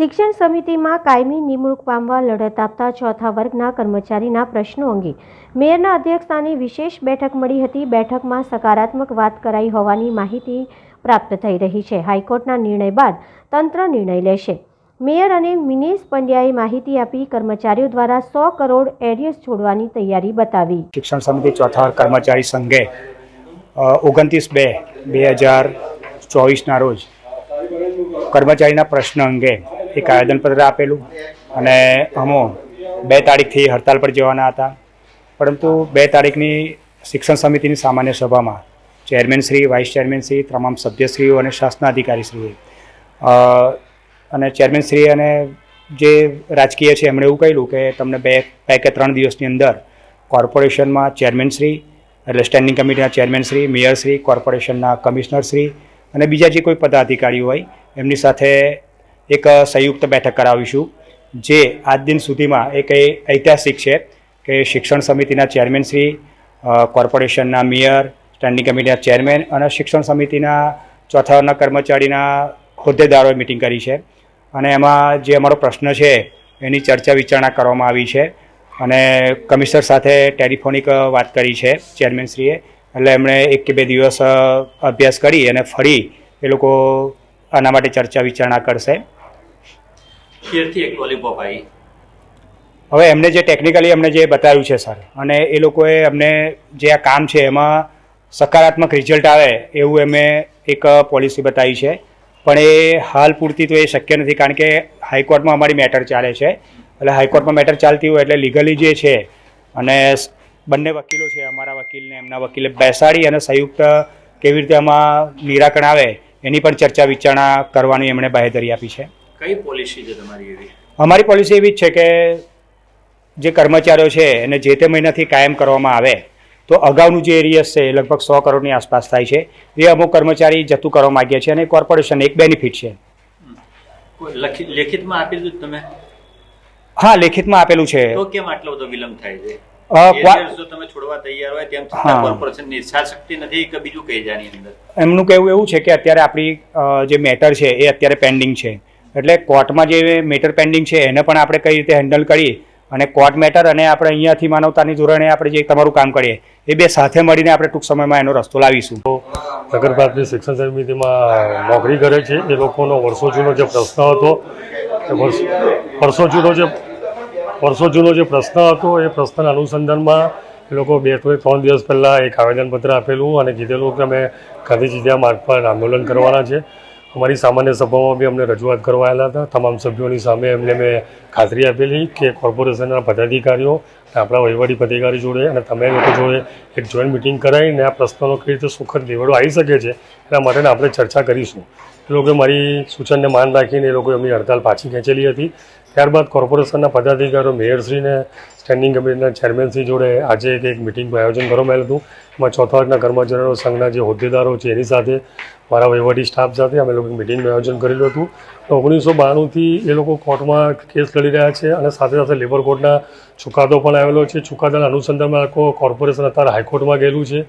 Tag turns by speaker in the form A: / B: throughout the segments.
A: શિક્ષણ સમિતિમાં કાયમી નિમણૂક પામવા લડત આપતા ચોથા વર્ગના કર્મચારીના પ્રશ્નો અંગે મેયરના અધ્યક્ષસ્થાને વિશેષ બેઠક મળી હતી. બેઠકમાં સકારાત્મક વાત કરાઈ હોવાની માહિતી પ્રાપ્ત થઈ રહી છે. હાઈકોર્ટના નિર્ણય બાદ તંત્ર નિર્ણય લેશે. મેયર અને મિનેશ પંડ્યાએ માહિતી આપી કર્મચારીઓ દ્વારા સો કરોડ એરિયસ છોડવાની તૈયારી બતાવી.
B: શિક્ષણ સમિતિ ચોથા કર્મચારી સંઘે ઓગણત્રીસ બે બે હજાર ચોવીસના રોજ કર્મચારીના પ્રશ્ન અંગે એક આવેદનપત્ર આપેલું અને અમો બે તારીખથી હડતાલ પર જવાના હતા. પરંતુ બે તારીખની શિક્ષણ સમિતિની સામાન્ય સભામાં chairman Shri, vice chairman Shri, તમામ સભ્યશ્રીઓ અને શાસનાધિકારીશ્રીએ અને ચેરમેન શ્રી અને જે રાજકીય છે એમણે એવું કહ્યું કે તમને બે બે કે ત્રણ દિવસની અંદર કોર્પોરેશનમાં ચેરમેન શ્રી, એટલે સ્ટેન્ડિંગ કમિટીના ચેરમેન શ્રી, મેયર શ્રી, કોર્પોરેશનના કમિશનર શ્રી અને બીજા જે કોઈ પદાધિકારીઓ હોય, એમની સાથે એક સંયુક્ત બેઠક કરાવીશું, જે આજ દિન સુધીમાં એક ઐતિહાસિક છે કે શિક્ષણ સમિતિના ચેરમેન શ્રી કોર્પોરેશનના મેયર, સ્ટેન્ડિંગ કમિટીના ચેરમેન અને શિક્ષણ સમિતિના ચોથાના કર્મચારીના હોદ્દેદારોએ મિટિંગ કરી છે. અને એમાં જે અમારો પ્રશ્ન છે, એની ચર્ચા વિચારણા કરવામાં આવી છે. અને કમિશનર સાથે ટેલિફોનિક વાત કરી છે ચેરમેનશ્રીએ એટલે એમણે એક કે બે દિવસ અભ્યાસ કરી અને ફરી એ લોકો આના માટે ચર્ચા વિચારણા કરશે.
C: ખીરથી એક લોલીપોપ આવી.
B: હવે એમને જે ટેકનિકલી અમને જે બતાવ્યું છે સર અને એ લોકોએ અમને જે આ કામ છે, એમાં સકારાત્મક રિઝલ્ટ આવે એવું એમને એક પોલિસી બતાવી છે. પણ એ હાલ પૂરતી તો એ શક્ય નથી, કારણ કે હાઈકોર્ટમાં અમારી મેટર ચાલે છે. એટલે હાઈકોર્ટમાં મેટર ચાલતી હોય એટલે લીગલી જે છે, અને બંને વકીલો છે, અમારા વકીલને, એમના વકીલે બેસાડી અને સંયુક્ત કેવી રીતે આમાં નિરાકરણ આવે, એની પણ ચર્ચા વિચારણા કરવાની એમણે બાહેધરી આપી છે.
C: કઈ પોલિસી છે તમારી એવી?
B: અમારી પોલિસી એવી જ છે કે જે કર્મચારીઓ છે એને જે તે મહિનાથી કાયમ કરવામાં આવે તો અગાઉનું જે એરિયસ છે એ લગભગ સો કરોડની આસપાસ થાય છે. એ અમુક કર્મચારી જતું કરવા માગીએ છીએ અને કોર્પોરેશન એક બેનિફિટ છે.
C: લેખિતમાં આપી દીધું તમે?
B: હા લેખિતમાં આપેલું છે.
C: તો કેમ આટલો બધો વિલંબ થાય છે?
B: એમનું કહેવું એવું છે કે અત્યારે આપણી જે મેટર છે એ અત્યારે પેન્ડિંગ છે. એટલે કોર્ટમાં જે મેટર પેન્ડિંગ છે, એને પણ આપણે કઈ રીતે હેન્ડલ કરી અને કોર્ટ મેટર અને આપણે અહીંયાથી માનવતાની ધોરણે આપણે જે તમારું કામ કરીએ, એ બે સાથે મળીને આપણે ટૂંક સમયમાં એનો રસ્તો લાવીશું.
D: નગર પ્રાથમિક શિક્ષણ સમિતિમાં નોકરી કરે છે, એ લોકોનો વર્ષો જૂનો જે પ્રશ્ન હતો વર્ષ જૂનો જે, વર્ષો જૂનો જે પ્રશ્ન હતો, એ પ્રશ્નના અનુસંધાનમાં એ લોકો બે ત્રણ દિવસ પહેલાં એક આવેદનપત્ર આપેલું અને કીધેલું કે અમે ગાંધીજી જ્યાં માર્ગ પર આંદોલન કરવાના છે. અમારી સામાન્ય સભામાં બી અમને રજૂઆત કરવા આવેલા હતા. તમામ સભ્યોની સામે એમને મેં ખાતરી આપેલી કે કોર્પોરેશનના પદાધિકારીઓ અને આપણા વહીવટી પદાધિકારી જોડે અને તમે લોકો જોડે એક જોઈન્ટ મિટિંગ કરાવીને આ પ્રશ્નનો કઈ રીતે સુખદ નિવેડો આવી શકે છે એના માટે આપણે ચર્ચા કરીશું. એ લોકોએ મારી સૂચનને માન રાખીને એ લોકોએ એમની હડતાલ પાછી ખેંચેલી હતી. ત્યારબાદ કોર્પોરેશનના પદાધિકારીઓ, મેયરશ્રીને સ્ટેન્ડિંગ કમિટીના ચેરમેનશ્રી જોડે આજે એક એક મિટિંગનું આયોજન કરવામાં આવેલું હતું. એમાં ચોથા વર્ગના કર્મચારીઓ સંઘના જે હોદ્દેદારો છે, એની સાથે મારા વહીવટી સ્ટાફ સાથે અમે લોકો મિટિંગનું આયોજન કરેલું હતું. તો ઓગણીસો બાણુંથી એ લોકો કોર્ટમાં કેસ લડી રહ્યા છે અને સાથે સાથે લેબર કોર્ટના ચુકાદો પણ આવેલો છે. ચુકાદાના અનુસંધાનમાં આખો કોર્પોરેશન અત્યારે હાઈકોર્ટમાં ગયેલું છે.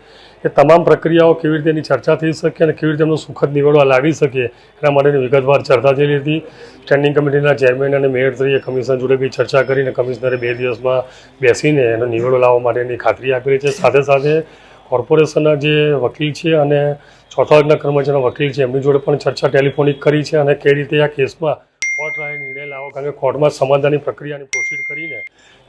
D: એ તમામ પ્રક્રિયાઓ કેવી રીતે એની ચર્ચા થઈ શકે અને કેવી રીતે એમનો સુખદ નિવેડો લાવી શકે એના માટેની વિગતવાર ચર્ચા થયેલી હતી. સ્ટેન્ડિંગ કમિટીના ચેરમેન અને મેયરશ્રીએ કમિશનર જોડે બી ચર્ચા કરીને કમિશનરે બે દિવસમાં બેસીને એનો નિવેડો લાવવા માટેની ખાતરી આપેલી છે. સાથે સાથે કોર્પોરેશનના જે વકીલ છે અને ચોથા વર્ગના કર્મચારીના વકીલ છે, એમની જોડે પણ ચર્ચા ટેલિફોનિક કરી છે અને કઈ રીતે આ કેસમાં કોર્ટ રાહે નિર્ણય લાવો, કારણ કે કોર્ટમાં સમાધાનની પ્રક્રિયાની પ્રોસીડ કરીને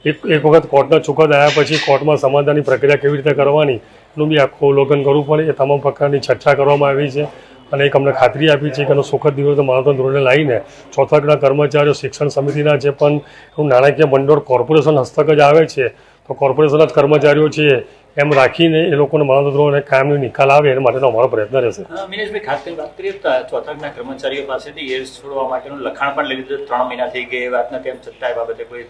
D: એક એક વખત કોર્ટના ચુકાદા આવ્યા પછી કોર્ટમાં સમાધાનની પ્રક્રિયા કેવી રીતે કરવાની એનું બી આખું અવલોકન કરવું પડે એ તમામ પ્રકારની ચર્ચા કરવામાં આવી છે. અને એક અમને ખાતરી આપી છે કે એનો સુખદ દિવસ મહાત્મા ધોરણે લાવીને ચોથા કર્મચારીઓ શિક્ષણ સમિતિના જે પણ નાણાકીય ભંડોળ કોર્પોરેશન હસ્તક જ આવે છે, તો કોર્પોરેશનના જ કર્મચારીઓ છે એમ રાખીને એ લોકોને ધોરણે કાયમનો નિકાલ આવે એના માટેનો અમારો પ્રયત્ન રહેશે.
C: મિનેશભાઈ ખાસ કરીને વાત કરીએ તો ચોથાના કર્મચારીઓ પાસેથી એર છોડવા માટેનું લખાણ પણ લઈ લીધું ત્રણ મહિના થઈ ગયા એ વાતના કેમ છતાં એ બાબતે કોઈ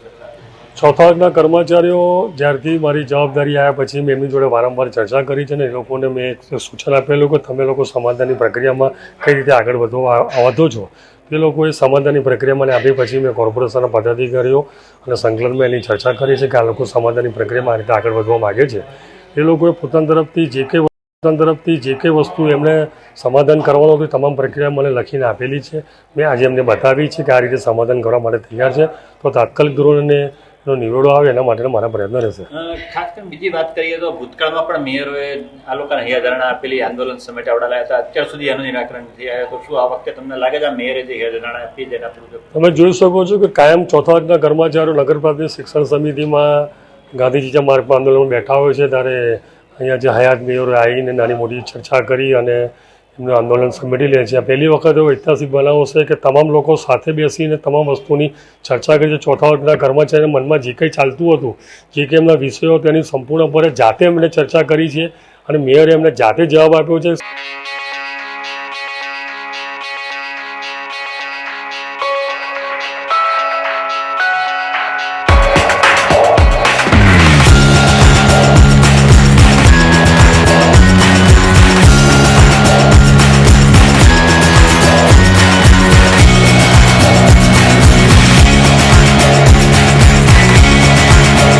D: ચોથા કર્મચારીઓ જ્યારથી મારી જવાબદારી આવ્યા પછી મેં એમની જોડે વારંવાર ચર્ચા કરી છે ને એ લોકોને મેં એક સૂચન આપેલું કે તમે લોકો સમાધાનની પ્રક્રિયામાં કઈ રીતે આગળ વધો વધો છો. તે લોકોએ સમાધાનની પ્રક્રિયા મને આપી પછી મેં કોર્પોરેશનના પદાધિકારીઓ અને સંકલનમાં એની ચર્ચા કરી છે કે આ લોકો સમાધાનની પ્રક્રિયામાં આ રીતે આગળ વધવા માગે છે. એ લોકોએ પોતાના તરફથી જે કંઈ સંગઠન તરફથી જે કંઈ વસ્તુ એમણે સમાધાન કરવાનું હતું તમામ પ્રક્રિયા મને લખીને આપેલી છે. મેં આજે એમને બતાવી છે કે આ રીતે સમાધાન કરવા માટે તૈયાર છે. તો તાત્કાલિક ધોરણે નો નિવેડો આવે એના માટેનો મારા પ્રયત્ન રહેશે.
C: ખાસ કરીને બીજી વાત કરીએ તો ભૂતકાળમાં પણ મેયરોએ આ લોકોને હૈયાધારણા આપેલી આંદોલન સમેટાવડા આવડાવ્યા હતા. અત્યાર સુધી એનું નિરાકરણ નથી આવ્યું. તો શું આ વખતે તમને લાગે છે આ મેયરે જે હૈયાધારણા આપી તેના
D: તમે જોઈ શકો છો કે કાયમ ચોથા વર્ગના કર્મચારીઓ નગરપાલિકા શિક્ષણ સમિતિમાં ગાંધીજીના માર્ગ પર આંદોલનમાં બેઠા હોય છે, ત્યારે અહીંયા જે હયાત મેયરો આવીને નાની મોટી ચર્ચા કરી અને એમનું આંદોલન સમેટી લે છે. પહેલી વખત એવો ઐતિહાસિક બનાવો છે કે તમામ લોકો સાથે બેસીને તમામ વસ્તુની ચર્ચા કરી છે. ચોથા વર્ગના કર્મચારીના મનમાં જે કંઈ ચાલતું હતું, જે કંઈ એમના વિષયો તેની સંપૂર્ણપણે જાતે એમણે ચર્ચા કરી છે અને મેયરે એમને જાતે જવાબ આપ્યો છે.